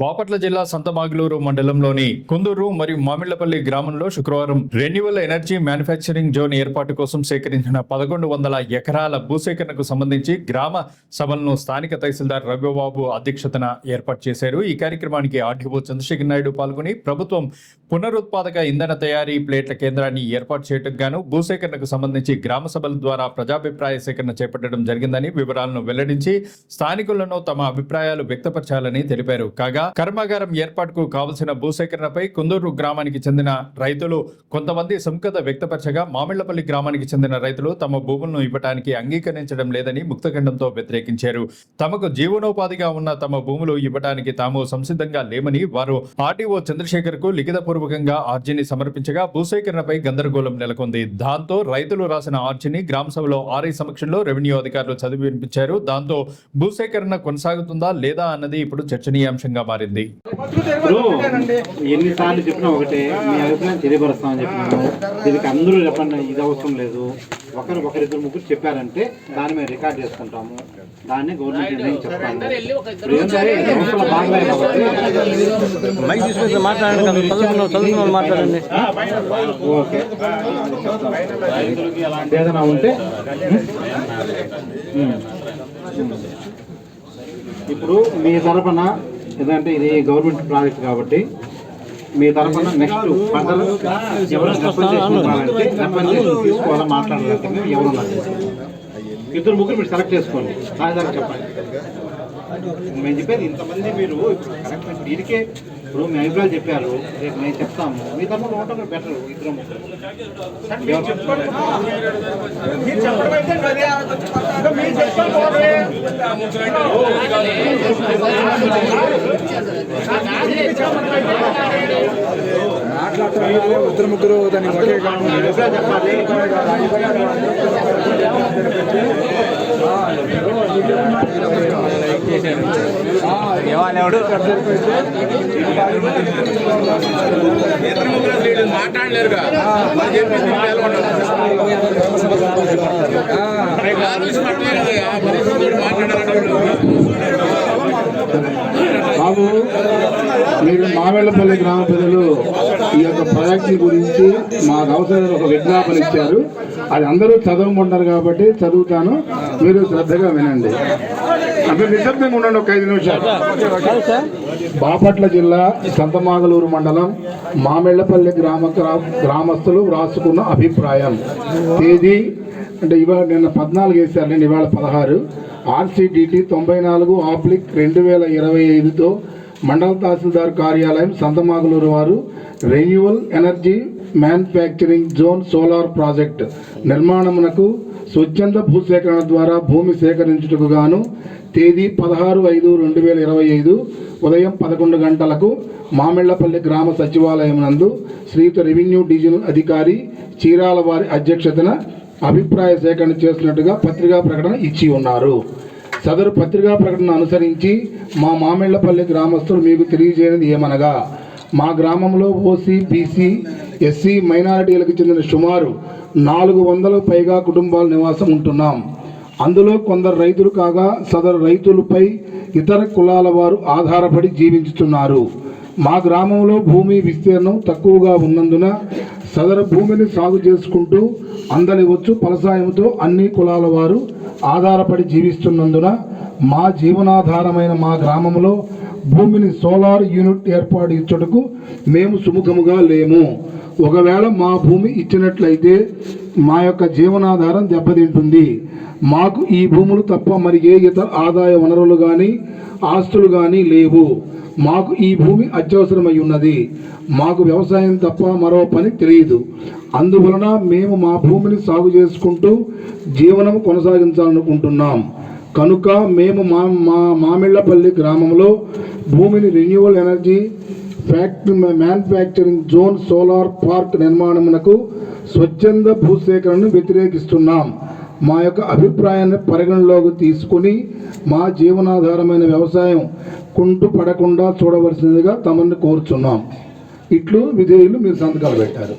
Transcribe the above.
బాపట్ల జిల్లా సంతమాగులూరు మండలంలోని కుందూరు మరియు మామిళ్ళపల్లి గ్రామంలో శుక్రవారం రెన్యువల్ ఎనర్జీ మ్యానుఫ్యాక్చరింగ్ జోన్ ఏర్పాటు కోసం సేకరించిన పదకొండు వందల ఎకరాల భూసేకరణకు సంబంధించి గ్రామ సభలను స్థానిక తహసీల్దార్ రఘుబాబు అధ్యక్షతన ఏర్పాటు చేశారు. ఈ కార్యక్రమానికి ఆర్డీఓ చంద్రశేఖర్ నాయుడు పాల్గొని ప్రభుత్వం పునరుత్పాదక ఇంధన తయారీ ప్లేట్ల కేంద్రాన్ని ఏర్పాటు చేయటం గాను భూసేకరణకు సంబంధించి గ్రామ సభల ద్వారా ప్రజాభిప్రాయ సేకరణ చేపట్టడం జరిగిందని వివరాలను వెల్లడించి స్థానికులను తమ అభిప్రాయాలు వ్యక్తపరచాలని తెలిపారు. కాగా కర్మాగారం ఏర్పాటుకు కావలసిన భూసేకరణపై కుందూరు గ్రామానికి చెందిన రైతులు కొంతమంది సుముఖత వ్యక్తపరచగా మామిళ్ళపల్లి గ్రామానికి చెందిన రైతులు తమ భూములను ఇవ్వటానికి అంగీకరించడం లేదని ముక్తఖండంతో వ్యతిరేకించారు. తమకు జీవనోపాధిగా ఉన్న తమ భూములు ఇవ్వటానికి తాము సంసిద్ధంగా లేమని వారు ఆర్టీఓ చంద్రశేఖర్కు లిఖితపూర్వకంగా ఆర్జీని సమర్పించగా భూసేకరణపై గందరగోళం నెలకొంది. దాంతో రైతులు రాసిన ఆర్జీని గ్రామ సభలో ఆర్ఐ సమక్షంలో రెవెన్యూ అధికారులు చదివి వినిపించారు. దాంతో భూసేకరణ కొనసాగుతుందా లేదా అన్నది ఇప్పుడు చర్చనీయాంశంగా మారింది. ఎన్నిసార్లు చెప్పినా ఒకటే మీ అభిప్రాయం తెలియపరుస్తామని చెప్పినాము దీనికి అందరూ చెప్పండి ఇది అవసరం లేదు. ఒకరు ఒకరిద్దరు ముగ్గురు చెప్పారంటే దాన్ని మేము రికార్డ్ చేసుకుంటాము. దాన్ని గవర్నమెంట్ చెప్తాము. మాట్లాడండి చదువుకున్న ఓకే. ఏదైనా ఉంటే. ఇప్పుడు మీ తరఫున ఎందుకంటే ఇది గవర్నమెంట్ ప్రాజెక్ట్ కాబట్టి మీ తరఫున నెక్స్ట్ పంటలు ఎవరైనా representation ఇవ్వాలంటే representation తీసుకోవాలా మాట్లాడాలంటే మీరు ఎవరు ఇద్దరు ముగ్గురు మీరు సెలెక్ట్ చేసుకోండి. రాజధాని చెప్పండి. మేము చెప్పేది ఇంతమంది మీరు ఇప్పుడు కరెక్ట్ ఇప్పుడు దీనికే ఇప్పుడు మీ అభిప్రాయాలు చెప్పారు. రేపు మేము చెప్తాము. మీ తరఫున ఉండటం బెటర్ ఇద్దరు. ముగ్గురు ఇద్దరు ముగ్గురు దాన్ని ఒకే చెప్పాలి. ఎవడు మాట్లాడలేరుగా బాబు మీరు మామిళ్ళపల్లి గ్రామ ప్రజలు ఈ యొక్క ప్రాజెక్ట్ గురించి మాకు అవసరమైన ఒక విజ్ఞాపన ఇచ్చారు. అది అందరూ చదవకుంటారు కాబట్టి చదువుతాను. మీరు శ్రద్ధగా వినండి. అంటే నిశ్శబ్దంగా ఉండండి ఒక ఐదు నిమిషాలు. బాపట్ల జిల్లా సంతమాగలూరు మండలం మామిళ్ళపల్లి గ్రామ గ్రా- గ్రామస్తులు వ్రాసుకున్న అభిప్రాయం. తేదీ అంటే ఇవాళ నిన్న పద్నాలుగు వేశారు నేను ఇవాళ పదహారు. ఆర్సీడీటీ తొంభై నాలుగు ఆబ్లిక్ రెండు వేల ఇరవై ఐదుతో మండల తహసీల్దార్ కార్యాలయం సంతమాగులూరు వారు renewal energy manufacturing zone solar project నిర్మాణమునకు స్వచ్ఛంద భూసేకరణ ద్వారా భూమి సేకరించుటకు గాను తేదీ పదహారు ఐదు రెండు వేల ఇరవై ఐదు ఉదయం పదకొండు గంటలకు మామిళ్ళపల్లి గ్రామ సచివాలయం నందు శ్రీయుత రెవెన్యూ డివిజనల్ అధికారి చీరాల వారి అధ్యక్షతన అభిప్రాయ సేకరణ చేస్తున్నట్టుగా పత్రికా ప్రకటన ఇచ్చి ఉన్నారు. సదరు పత్రికా ప్రకటన అనుసరించి మా మామిళ్ళపల్లి గ్రామస్తులు మీకు తెలియజేయనిది ఏమనగా మా గ్రామంలో ఓసీ బీసీ ఎస్సీ మైనారిటీలకు చెందిన సుమారు నాలుగు వందలకు పైగా కుటుంబాలు నివాసం ఉంటున్నాం. అందులో కొందరు రైతులు కాగా సదరు రైతులపై ఇతర కులాల వారు ఆధారపడి జీవించుతున్నారు. మా గ్రామంలో భూమి విస్తీర్ణం తక్కువగా ఉన్నందున సదరు భూమిని సాగు చేసుకుంటూ అందలి వచ్చు ఫలసాయంతో అన్ని కులాల వారు ఆధారపడి జీవిస్తున్నందున మా జీవనాధారమైన మా గ్రామంలో భూమిని సోలార్ యూనిట్ ఏర్పాటు ఇచ్చుటకు మేము సుముఖముగా లేము. ఒకవేళ మా భూమి ఇచ్చినట్లయితే మా యొక్క జీవనాధారం దెబ్బతింటుంది. మాకు ఈ భూములు తప్ప మరి ఏ ఇతర ఆదాయ వనరులు కానీ ఆస్తులు కానీ లేవు. మాకు ఈ భూమి అత్యవసరమై ఉన్నది. మాకు వ్యవసాయం తప్ప మరో పని తెలియదు. అందువలన మేము మా భూమిని సాగు చేసుకుంటూ జీవనం కొనసాగించాలనుకుంటున్నాం. కనుక మేము మా మా మామిళ్ళపల్లి గ్రామంలో భూమిని renewal energy factory manufacturing zone solar park నిర్మాణమునకు స్వచ్ఛంద భూసేకరణను వ్యతిరేకిస్తున్నాం. మా యొక్క అభిప్రాయాన్ని పరిగణలోకి తీసుకుని మా జీవనాధారమైన వ్యవసాయం కుంటు పడకుండా చూడవలసినదిగా తమని కోరుచున్నాం. ఇట్లు విధేయులు మీరు సంతకాలు పెట్టారు.